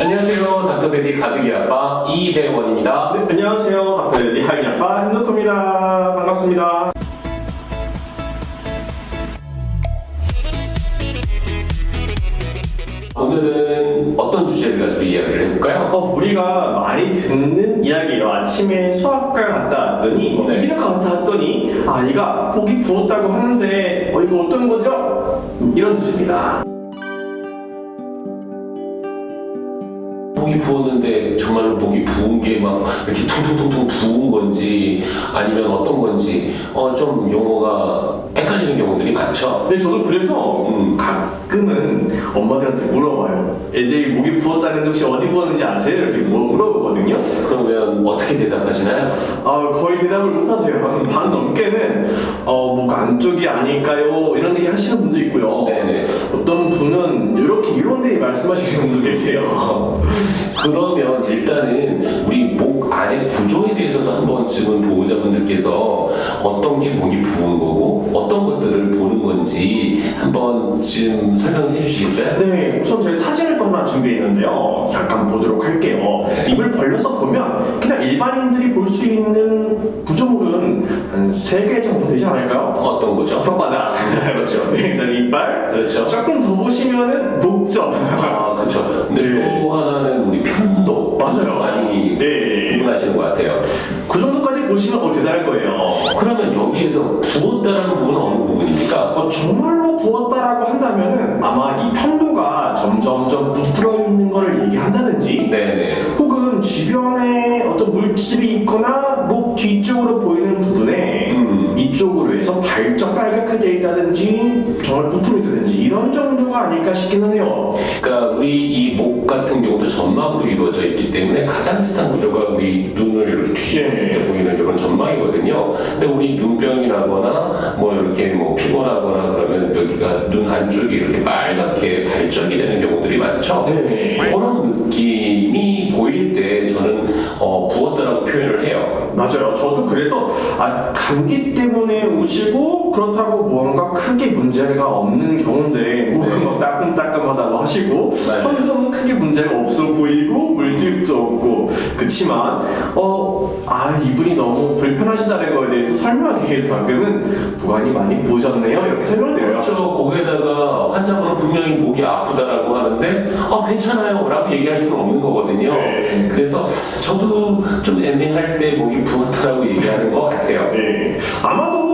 안녕하세요. 닥터베디 가득이 아빠 이대원입니다. 네, 안녕하세요. 닥터 레디 하이 아빠 hen덕입니다. 반갑습니다. 오늘은 어떤 주제를 가지고 이야기를 해볼까요? 어, 우리가 많이 듣는 이야기예요. 아침에 수학과 갔다 왔더니 뭐 네. 이비인후과 갔다 왔더니 아이가 목이 부었다고 하는데 어, 이거 어떤 거죠? 이런 주제입니다. 목이 부었는데 정말로 목이 부은 게 막 이렇게 퉁퉁퉁퉁 부은 건지 아니면 어떤 건지 어, 좀 용어가 헷갈리는 경우들이 많죠. 근데 저도 그래서 음, 가끔은 엄마들한테 물어봐요. 애들이 목이 부었다는데 혹시 어디 부었는지 아세요? 이렇게 뭐 물어보거든요. 그러면 어떻게 대답하시나요? 아, 거의 대답을 못하세요. 한반 넘게는 어, 목 안쪽이 아닐까요? 이런 얘기 하시는 분도 있고요. 네네. 어떤 분은 이렇게 이런 데 말씀하시는 분도 계세요. 그러면 일단은 우리 목 안의 구조에 대해서도 한 번쯤은 보호자분들께서 어떤 게 목이 부은 거고 어떤 것들을 보는 건지 한 번쯤 설명해 주시겠어요? 네, 우선 저희 사진을 또 하나 준비했는데요. 잠깐 보도록 할게요. 입을 벌려서 보면 그냥 일반인들이 볼 수 있는 구조물은 한세개 정도 되지 않을까요? 어떤 거죠? 혓바닥. 그렇죠. 네, 그다음 이빨. 그렇죠. 조금 더 보시면은 목젖. 아, 그렇죠. 근데 네. 또 하나는 우리 편도 맞아요. 많이 네. 구분하시는 것 같아요. 그 정도까지 보시면 어, 대단한 거예요. 그러면 여기에서 부었다라는 부분은 어느 부분입니까? 어, 정말로 부었다라고 한다면은 아마 이 편도가 점점점 부풀어 있는 거를 얘기한다든지 네네. 혹은 주변에 어떤 물집이 있거나 목 뒤쪽으로 보이는 부분에 음. 이쪽으로 해서 발적 빨갛게 있다든지 정말 부풀어 있다든지 이런 정도가 아닐까 싶기는 해요. 그러니까 우리 이 목 같은 경우도 점막으로 이루어져 있기 때문에 가장 비슷한 구조가 우리 눈을 이렇게 뒤집었을 때 점막이거든요. 근데 우리 눈병이라거나 뭐 이렇게 뭐 피곤하거나 그러면 여기가 눈 안쪽이 이렇게 빨갛게 발적이 되는 경우들이 많죠. 네. 그런 느낌이 보일 때 저는 어, 부었다라고 표현을 해요. 맞아요. 저도 그래서 아, 감기 때문에 오시고 그렇다고 뭔가 크게 문제가 없는 경우인데 목은 네. 막 따끔따끔하다고 하시고. 편도는 크게 문제가 없어 보이고 물집도 없고 그치만 어, 아 이분이 너무 불편 하시다는 거에 대해서 설명하기 위해서 가끔은 부관이 많이 부으셨네요 이렇게 설명드려요. 그렇죠. 거기에다가 환자분은 분명히 목이 아프다라고 하는데 아 괜찮아요 라고 얘기할 수는 없는 거거든요. 네. 그래서 저도 좀 애매할 때 목이 부었다라고 얘기하는 것 같아요. 네. 아마도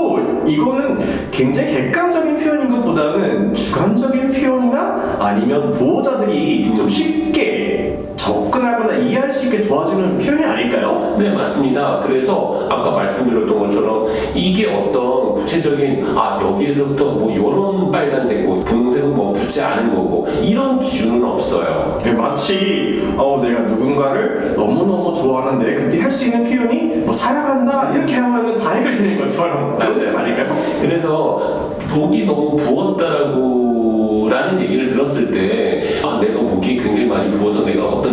이거는 굉장히 객관적인 표현인 것보다는 주관적인 표현이나 아니면 보호자들이 좀 쉽게 접근하거나 이해할 수 있게 도와주는 표현이 아닐까요? 네 맞습니다. 그래서 아까 말씀드렸던 것처럼 이게 어떤 구체적인 아 여기에서부터 뭐 이런 빨간색, 뭐 분홍색은 뭐 붙지 않은 거고 이런 기준은 없어요. 네, 마치 어, 내가 누군가를 너무너무 좋아하는데 그때 할 수 있는 표현이 뭐 사랑한다 이렇게 하면 다 해결되는 것처럼 거 아닐까요? 그래서 목이 너무 부었다라고 라는 얘기를 들었을 때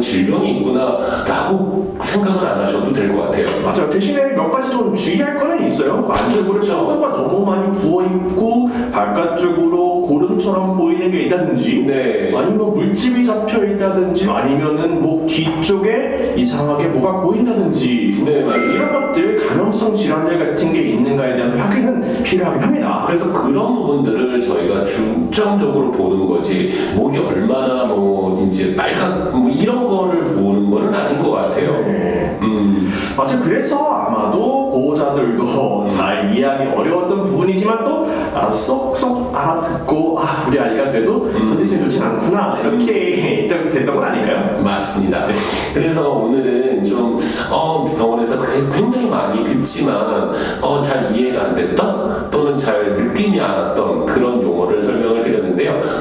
어떤 질병이 있구나 라고 생각을 안 하셔도 될 것 같아요. 맞아요. 대신에 몇 가지 좀 주의할 거는 있어요. 안쪽으로 편도가 너무 많이 부어 있고 바깥쪽으로 고름처럼 보이는 게 있다든지 네. 아니면 물집이 잡혀 있다든지 아니면은 목 뒤쪽에 이상하게 뭐가 보인다든지 네, 맞아요. 이런 것들 감염성 질환들 같은 게 있는가에 대한 확인은 필요하긴 합니다. 그래서 그런 부분들을 저희가 중점적으로 보는 거지 목이 얼마나 뭐 이제 빨간 뭐 이런 거를 보는 거는 아닌 것 같아요. 네. 음, 맞아 그래서 아마도 보호자들도 잘 이해하기 어려웠던 부분이지만 또 아, 쏙쏙 알아듣고 아 우리 아이가 그래도 음. 컨디션이 좋진 않구나 이렇게 됐던- 됐던 건 아닐까요? 맞습니다. 그래서 오늘은 좀 어, 병원에서 굉장히 많이 듣지만 어, 잘 이해가 안 됐던 또는 잘 느낌이 안 왔던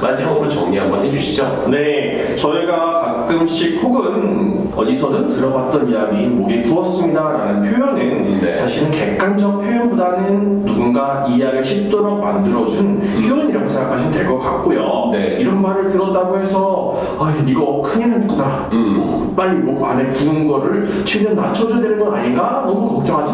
마지막으로 정리 한번 해주시죠. 네, 저희가 가끔씩 혹은 어디서든 들어봤던 이야기인 목이 부었습니다라는 표현은 네. 사실은 객관적 표현보다는 누군가 이해하기 쉽도록 만들어준 표현이라고 생각하시면 될 것 같고요. 네. 이런 말을 들었다고 해서 아, 이거 큰일 났구나. 음, 빨리 목 안에 부은 거를 최대한 낮춰줘야 되는 건 아닌가 너무 걱정하지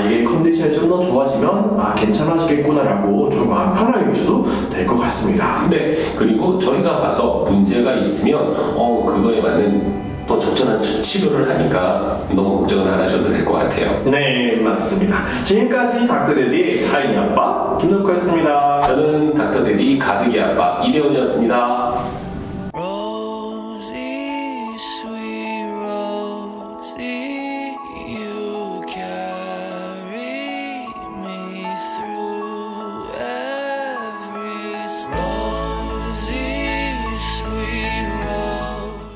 아이의 컨디션이 좀 더 좋아지면 아 괜찮아지겠구나라고 조금 편하게 계셔도 될 것 같습니다. 네, 그리고 저희가 봐서 문제가 있으면 어 그거에 맞는 또 적절한 치- 치료를 하니까 너무 걱정은 안 하셔도 될 것 같아요. 네 맞습니다. 지금까지 닥터데디 하이니 아빠 김덕호였습니다. 저는 닥터데디 가득이 아빠 이대원이었습니다.